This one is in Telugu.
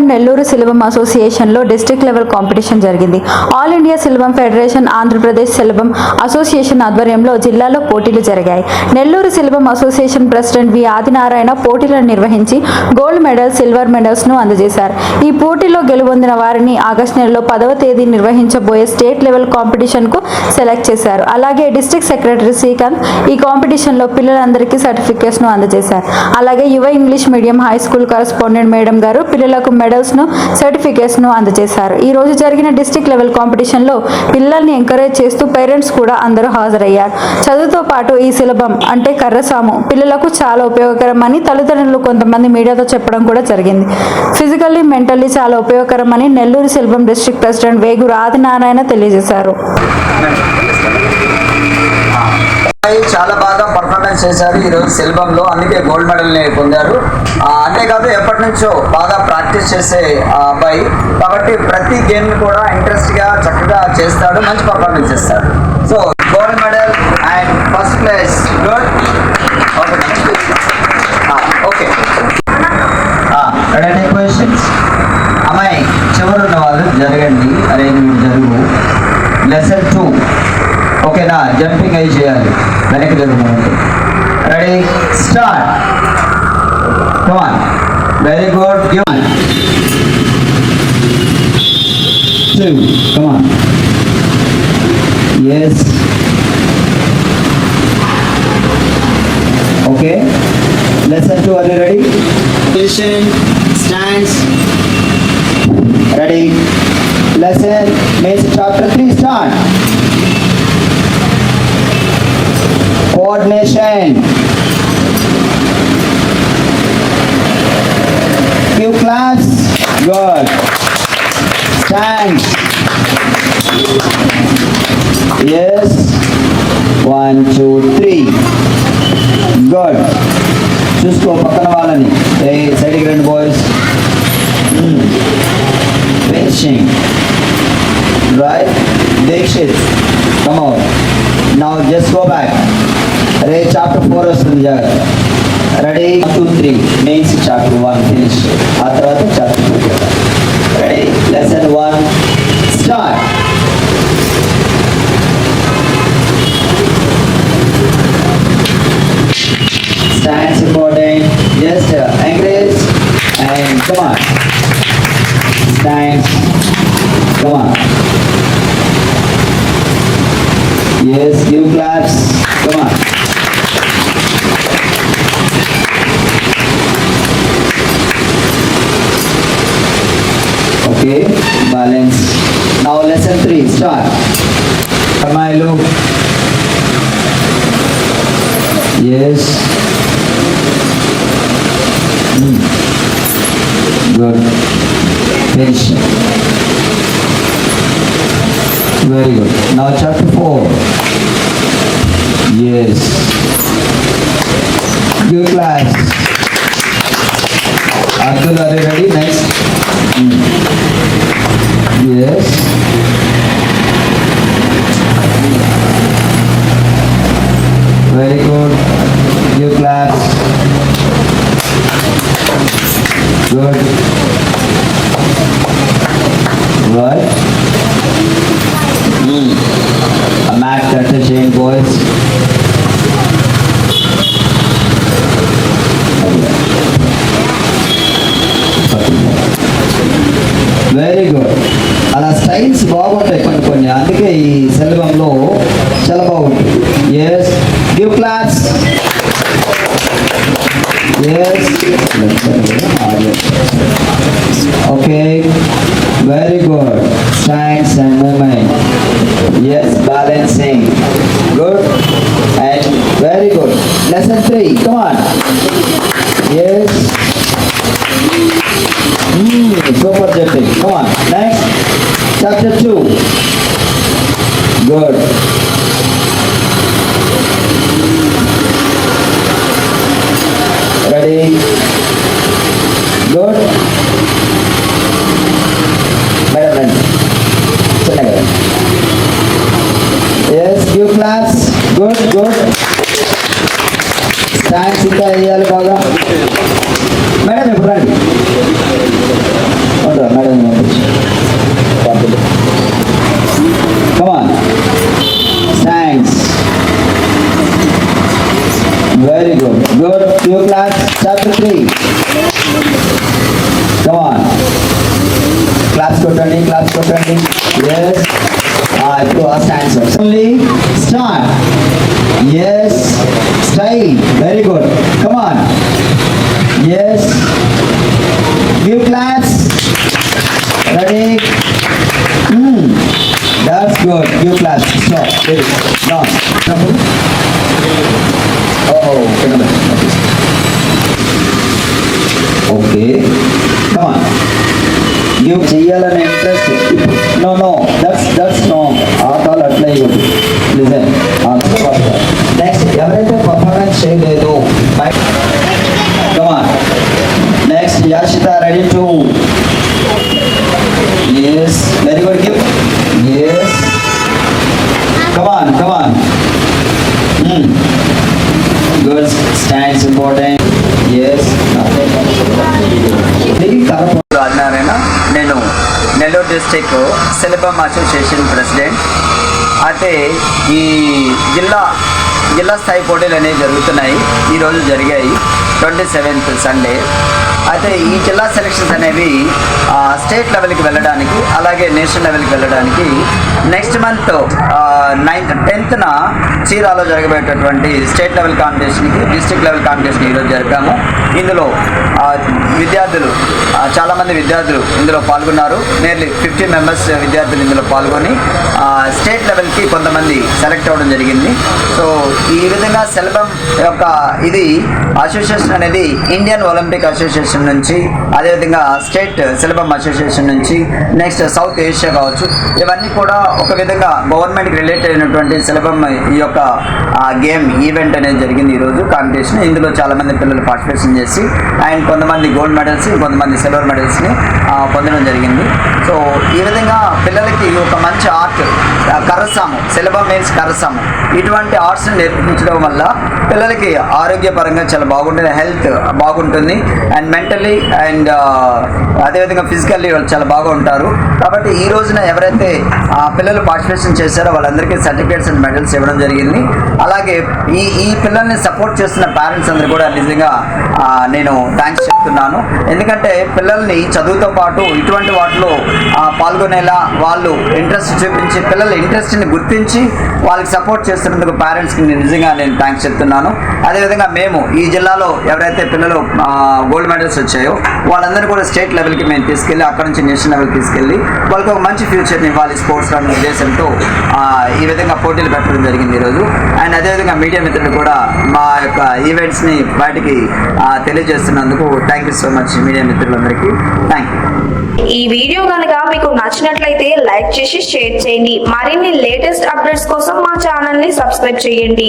శనివారం నెల్లూరు సిలబం అసోసియేషన్లో డిస్ట్రిక్ట్ లెవెల్ కాంపిటీషన్ జరిగింది. All India Silambam federation Andhra Pradesh Silambam association ఆధ్వర్యంలో జిల్లాలో పోటీలు జరిగాయి. Nellore Silambam association president V. Adinarayana పోటీలను నిర్వహించి గోల్డ్ మెడల్ సిల్వర్ మెడల్స్ను అందజేశారు. ఈ పోటీలో గెలుపొందిన వారిని ఆగస్టు నెలలో పదవ తేదీ నిర్వహించబోయే స్టేట్ లెవెల్ కాంపిటీషన్కు సెలెక్ట్ చేశారు. అలాగే డిస్టిక్ సెక్రటరీ శ్రీకాంత్ ఈ కాంపిటీషన్లో పిల్లలందరికీ సర్టిఫికేట్స్ను అందజేశారు. అలాగే యువ English medium high school correspondent madam గారు పిల్లలకు మెడల్ ను సర్టిఫికేట్స్ను అందజేశారు. ఈ రోజు జరిగిన డిస్ట్రిక్ట్ లెవెల్ కాంపిటీషన్లో పిల్లల్ని ఎంకరేజ్ చేస్తూ పేరెంట్స్ కూడా అందరూ హాజరయ్యారు. చదువుతో పాటు ఈ సులభం అంటే కర్రసాము. పిల్లలకు చాలా ఉపయోగకరమని తల్లిదండ్రులు కొంతమంది మీడియాతో చెప్పడం కూడా జరిగింది. ఫిజికల్లీ మెంటల్లీ చాలా ఉపయోగకరమని నెల్లూరు సిలబం డిస్ట్రిక్ట్ ప్రెసిడెంట్ వేగు ఆదినారాయణ తెలియజేశారు. చాలా బాగా సాధన చేశారు ఈ రోజు సిల్బంలో అందుకే గోల్డ్ మెడల్ని పొందారు అంతేకాదు ఎప్పటి నుంచో బాగా ప్రాక్టీస్ చేసే అబ్బాయి. కాబట్టి ప్రతి గేమ్ కూడా ఇంట్రెస్ట్గా చక్కగా చేస్తాడు మంచి పర్ఫార్మెన్స్ చేస్తాడు. So gold medal and first place good. Okay రెండు క్వశ్చన్స్ అమ్మాయి చివరి ఉన్న వాళ్ళు జరగండి. అరే జరుగు. లెసన్ టూ ఓకేనా జంపింగ్ అయి చేయాలి. వెనక్కి జరుగుతుంది Come on. Very good. Give on, Two. Come on. Yes. Okay. Lesson two. Are you ready? Position. Stands. Ready. Lesson means chapter three. Start. Coordination. Few class? Good. Thanks. Yes. One, two, three. Good. చూసుకో పక్కన వాళ్ళని సైడ్కి రెండు boys finishing right Dixit come out now just go back రే చాప్టర్ ఫోర్ వస్తుంది జాగ్రత్త Ready two three mains chapter one finish ఆ తర్వాత chapter two ready lesson one start Stands important. Just uh, encourage and come on. Stands. Come on. Yes, balance. Now lesson three, start. Kamailu. Yes. Hmm. Good. Finish. Very good. Now chapter 4. Yes. Good class. Abdul, are you ready? Next. Yes. Very good. Give class. Good. Right. Hmm. A mat cutter chain boys. Very good అలా స్టైల్స్ బాగుంటాయి కొన్ని కొన్ని అందుకే ఈ సెలవంలో చాలా బాగుంటుంది yes give class yes okay very good science and moment yes balancing good and very good lesson three come on two. Good. Ready? Good. Yes, you class. Good, good. Thanks, Sita. Good. New class, chapter 3. Come on. Class, for 20, Class, for 20. Yes. Ah, do a answer. Only. start. Yes. Stay. Very good. Come on. Yes. New class. Ready? Hmm. That's good. New class. Stop. Okay. Come give చెయ్యాలనే interest no no that's that's no ఆ కాల్ అట్లా ఇవ్వదు లిజన్ నెక్స్ట్ ఎవరైతే పర్ఫార్మెన్స్ చేయలేదు come on next Yashita ready to yes very good give yes come on come on Hmm. Girls stands important yes Adinarayana నేను Nellore district Silambam association president. అయితే ఈ జిల్లా జిల్లా స్థాయి పోటీలు అనేవి జరుగుతున్నాయి. ఈరోజు జరిగాయి. ట్వంటీ సెవెంత్ సండే అయితే ఈ జిల్లా సెలక్షన్స్ అనేవి స్టేట్ లెవెల్కి వెళ్ళడానికి అలాగే నేషనల్ లెవెల్కి వెళ్ళడానికి నెక్స్ట్ మంత్ నైన్త్ టెన్త్న చీరాలో జరగబోయేటటువంటి స్టేట్ లెవెల్ కాంపిటీషన్కి డిస్ట్రిక్ట్ లెవెల్ కాంపిటీషన్ ఈరోజు జరిపాము. ఇందులో విద్యార్థులు చాలామంది విద్యార్థులు ఇందులో పాల్గొన్నారు. నేర్లీ ఫిఫ్టీ మెంబర్స్ విద్యార్థులు ఇందులో పాల్గొని స్టేట్ లెవెల్కి కొంతమంది సెలెక్ట్ అవ్వడం జరిగింది. సో ఈ విధంగా సెలబం యొక్క ఇది అసోసియేషన్ అనేది ఇండియన్ ఒలింపిక్ అసోసియేషన్ నుంచి అదేవిధంగా స్టేట్ సిలబం అసోసియేషన్ నుంచి నెక్స్ట్ సౌత్ ఏషియా కావచ్చు. ఇవన్నీ కూడా ఒక విధంగా గవర్నమెంట్కి రిలేటెడ్ అయినటువంటి సిలబం ఈ యొక్క గేమ్ ఈవెంట్ అనేది జరిగింది ఈరోజు. కాంపిటీషన్. ఇందులో చాలామంది పిల్లలు పార్టిసిపేషన్ చేసి అండ్ కొంతమంది గోల్డ్ మెడల్స్ కొంతమంది సిల్వర్ మెడల్స్ని పొందడం జరిగింది. సో ఈ విధంగా పిల్లలకి ఒక మంచి ఆర్ట్ కరసాము సిలబం మీన్స్ కరసాము. ఇటువంటి ఆర్ట్స్ని నేర్పించడం వల్ల పిల్లలకి ఆరోగ్యపరంగా చాలా బాగుంటుంది హెల్త్ బాగుంటుంది అండ్ మెంటలీ అండ్ అదేవిధంగా ఫిజికల్లీ వాళ్ళు చాలా బాగా ఉంటారు కాబట్టి ఈ రోజున ఎవరైతే ఆ పిల్లలు పార్టిసిపేషన్ చేశారో వాళ్ళందరికీ సర్టిఫికేట్స్ అండ్ మెడల్స్ ఇవ్వడం జరిగింది. అలాగే ఈ ఈ పిల్లల్ని సపోర్ట్ చేస్తున్న పేరెంట్స్ అందరూ కూడా నిజంగా నేను థ్యాంక్స్ చెప్తున్నాను. ఎందుకంటే పిల్లల్ని చదువుతో పాటు ఇటువంటి వాటిలో పాల్గొనేలా వాళ్ళు ఇంట్రెస్ట్ చూపించి పిల్లల ఇంట్రెస్ట్ని గుర్తించి వాళ్ళకి సపోర్ట్ చేస్తున్నందుకు పేరెంట్స్కి నేను నిజంగా నేను థ్యాంక్స్ చెప్తున్నాను. అదేవిధంగా మేము ఈ జిల్లాలో ఎవరైతే పిల్లలు గోల్డ్ మెడల్స్ వచ్చాయో వాళ్ళందరూ కూడా స్టేట్ లెవెల్కి మేము తీసుకెళ్ళి అక్కడ నుంచి నేషనల్ లెవెల్కి తీసుకెళ్ళి వాళ్ళకి ఒక మంచి ఫ్యూచర్ని ఇవ్వాలి స్పోర్ట్స్ అనే ఉద్దేశంతో ఈ విధంగా పోటీలు పెట్టడం జరిగింది ఈరోజు. అండ్ అదేవిధంగా మీడియా మిత్రులు కూడా మా యొక్క ఈవెంట్స్ని బయటికి తెలియజేస్తున్నందుకు thank you so much media మిత్రులందరికీ. థ్యాంక్ యూ ఈ వీడియో కనుక మీకు నచ్చినట్లయితే లైక్ చేసి షేర్ చేయండి. మరిన్ని లేటెస్ట్ అప్డేట్స్ కోసం మా ఛానల్ని సబ్స్క్రైబ్ చేయండి.